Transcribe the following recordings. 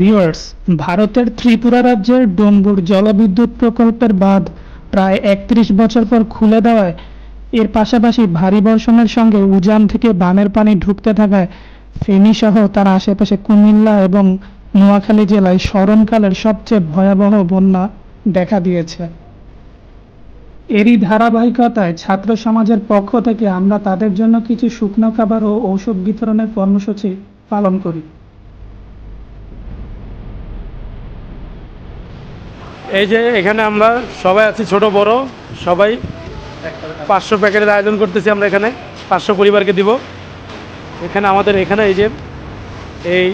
Viewers ভারতের ত্রিপুরা রাজ্যের ডোমবুর জলবিদ্যুৎ প্রকল্পের বাঁধ প্রায় একত্রিশ বছর পর খুলে দেওয়ায়, এর পাশাপাশি ভারী বর্ষণের সঙ্গে উজান থেকে বানের পানি ঢুকতে থাকায় ফেনী সহ তার আশেপাশে কুমিল্লা এবং নোয়াখালী জেলায় স্মরণকালের সবচেয়ে ভয়াবহ বন্যা দেখা দিয়েছে। এরই ধারাবাহিকতায় ছাত্র সমাজের পক্ষ থেকে আমরা তাদের জন্য কিছু শুকনো খাবার ও ঔষধ বিতরণের কর্মসূচি পালন করি। এই যে এখানে আমরা সবাই আছি, ছোট, বড়, সবাই পাঁচশো প্যাকেটের আয়োজন করতেছি আমরা এখানে, পাঁচশো পরিবারকে দিব। এখানে আমাদের, এখানে এই যে, এই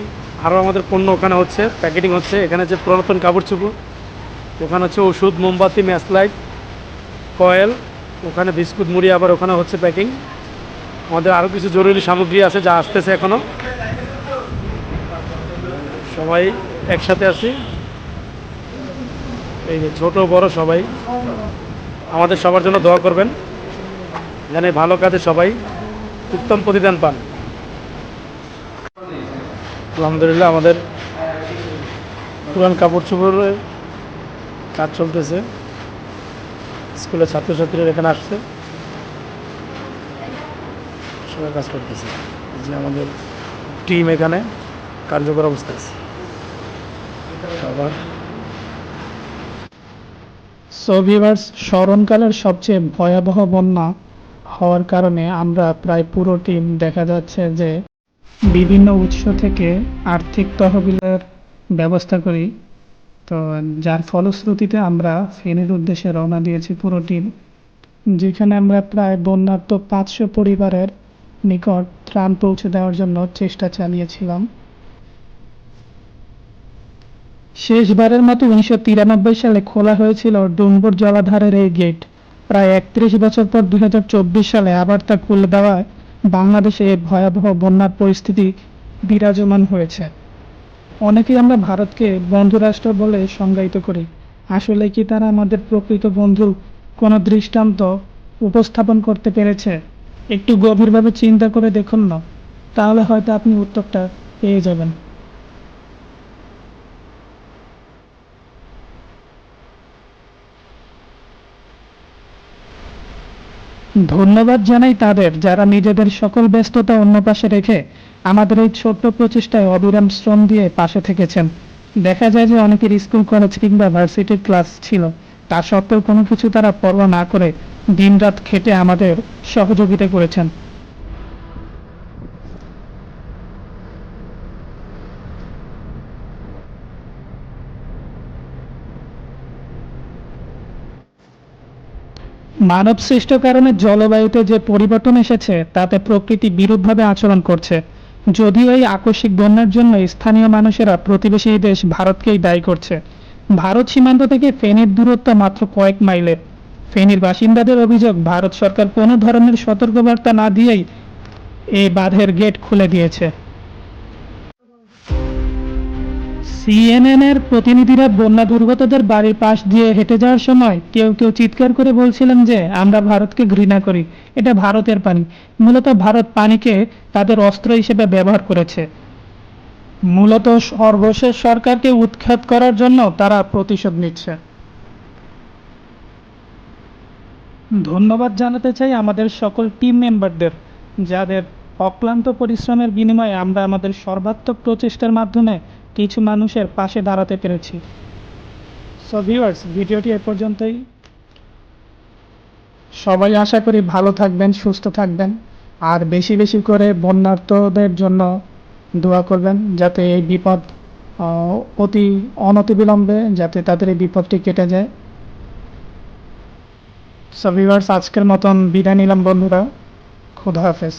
আরও আমাদের পণ্য ওখানে হচ্ছে, প্যাকেটিং হচ্ছে, এখানে যে পুরাতন কাপড় চুপড়, ওখানে হচ্ছে ওষুধ, মোমবাতি ম্যাচ লাইট, কয়েল, ওখানে বিস্কুট, মুড়ি, আবার ওখানে হচ্ছে প্যাকিং। আমাদের আরও কিছু জরুরি সামগ্রী আছে যা আসতেছে এখনও সবাই একসাথে আছি। এই যে ছোট, বড় সবাই, আমাদের সবার জন্য দোয়া করবেন। যেন ভালো কাজে সবাই উত্তম প্রতিদান পান। আলহামদুলিল্লাহ, আমাদের পুরান কাপড় চোপড়ের কাজ চলতেছে। স্কুলের ছাত্রছাত্রীরা এখানে আসছে। সবাই কাজ করতেছে। যে আমাদের টিম এখানে কার্যকর অবস্থা আছে। সবার সো ভিউয়ার্স স্মরণকালের সবচেয়ে ভয়াবহ বন্যা হওয়ার কারণে আমরা প্রায় পুরো টিম দেখা যাচ্ছে যে বিভিন্ন উৎস থেকে আর্থিক তহবিলের ব্যবস্থা করি। তো যার ফলশ্রুতিতে আমরা ফেনীর উদ্দেশ্যে রওনা দিয়েছি পুরো টিম, যেখানে আমরা প্রায় বন্যার্ত পাঁচশো পরিবারের নিকট ত্রাণ পৌঁছে দেওয়ার জন্য চেষ্টা চালিয়েছিলাম। শেষবারের মতো উনিশশো তিরানব্বই সালে খোলা হয়েছিল ডুম্বুর জলাধারের এই গেট। প্রায় একত্রিশ বছর পর দু হাজার চব্বিশ সালে আবার তা খুলে দেওয়ায় বাংলাদেশে এই ভয়াবহ বন্যার পরিস্থিতি বিরাজমান হয়েছে। অনেকেই আমরা ভারতকে বন্ধুরাষ্ট্র বলে সংজ্ঞায়িত করি। আসলে কি তারা আমাদের প্রকৃত বন্ধু কোনো দৃষ্টান্ত উপস্থাপন করতে পেরেছে? একটু গভীরভাবে চিন্তা করে দেখুন না, তাহলে হয়তো আপনি উত্তরটা পেয়ে যাবেন। ধন্যবাদ জানাই তাদের, যারা নিজেদের সকল ব্যস্ততা অন্য পাশে রেখে আমাদের এই ছোট্ট প্রচেষ্টায় অবিরাম শ্রম দিয়ে পাশে থেকেছেন। দেখা যায় যে অনেকের স্কুল, কলেজ কিংবা ভার্সিটির ক্লাস ছিল। তা সত্ত্বেও কোনো কিছু তারা পরোয়া না করে দিনরাত খেটে আমাদের সহযোগিতা করেছেন। মানব সৃষ্ট কারণে জলবায়ুতে যে পরিবর্তন এসেছে, তাতে প্রকৃতি বিরূপভাবে আচরণ করছে। যদিও এই আকস্মিক বন্যার জন্য স্থানীয় মানুষেরা প্রতিবেশী দেশ ভারতকেই দায়ী করছে। ভারত সীমান্ত থেকে ফেনীর দূরত্ব মাত্র কয়েক মাইলের ফেনীর বাসিন্দাদের অভিযোগ, ভারত সরকার কোনো ধরনের সতর্কবার্তা না দিয়েই এই বাঁধের গেট খুলে দিয়েছে। সিএনএন এর প্রতিনিধিরা বন্যা দুর্গতদের বাড়ির পাশ দিয়ে হেঁটে যাওয়ার সময় কেউ কেউ চিৎকার করে বলছিলেন যে, আমরা ভারতকে ঘৃণা করি। এটা ভারতের পানি। মূলত ভারত পানিকে তাদের অস্ত্র হিসেবে ব্যবহার করেছে। মূলত সর্বশেষ সরকারকে উৎখাত করার জন্য তারা প্রতিশোধ নিচ্ছে। ধন্যবাদ জানাতে চাই আমাদের সকল টিম মেম্বারদের যাদের অক্লান্ত পরিশ্রমের বিনিময়ে আমরা আমাদের সর্বাত্মক প্রচেষ্টার মাধ্যমে কিছু মানুষের পাশে দাঁড়াতে পেরেছি। সো ভিউয়ার্স ভিডিওটি এ পর্যন্তই। সবাই আশা করি ভালো থাকবেন, সুস্থ থাকবেন। আর বেশি বেশি করে বন্যার্থদের জন্য দোয়া করবেন, যাতে এই বিপদ অতি অনতিবিলম্বে যাতে তাদের এই বিপদটি কেটে যায়। সো ভিউয়ার্স আজকের মতন বিদায় নিলাম বন্ধুরা। খুদা হাফেজ।